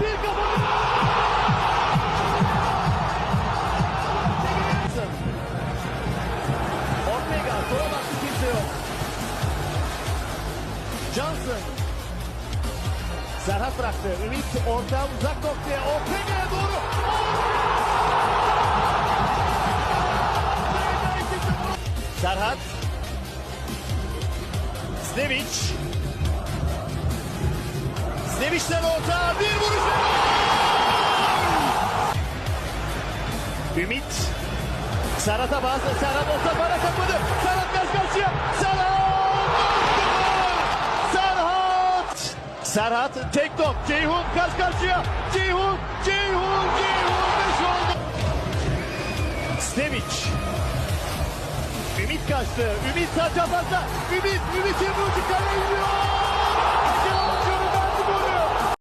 Bir kafa. Ortega sola baktı kimse yok. Johnson. Serhat bıraktı. Ümit orta uzak noktaya. Ortega'ya doğru. Serhat. Snevic. Snevic'ten orta. Bir vuruş. ve! Ümit. Serhat'a bazı. Serhat orta para kapadı. Serhat karşı karşıya. Serhat! Serhat! Serhat tek top. Ceyhun karşı karşıya. Ceyhun! Ceyhun! Ceyhun! Beş oldu. Stevic. Ümit kaçtı. Ümit sağ çaprazda. Ümit, Ümit'in vuruşu kaleye.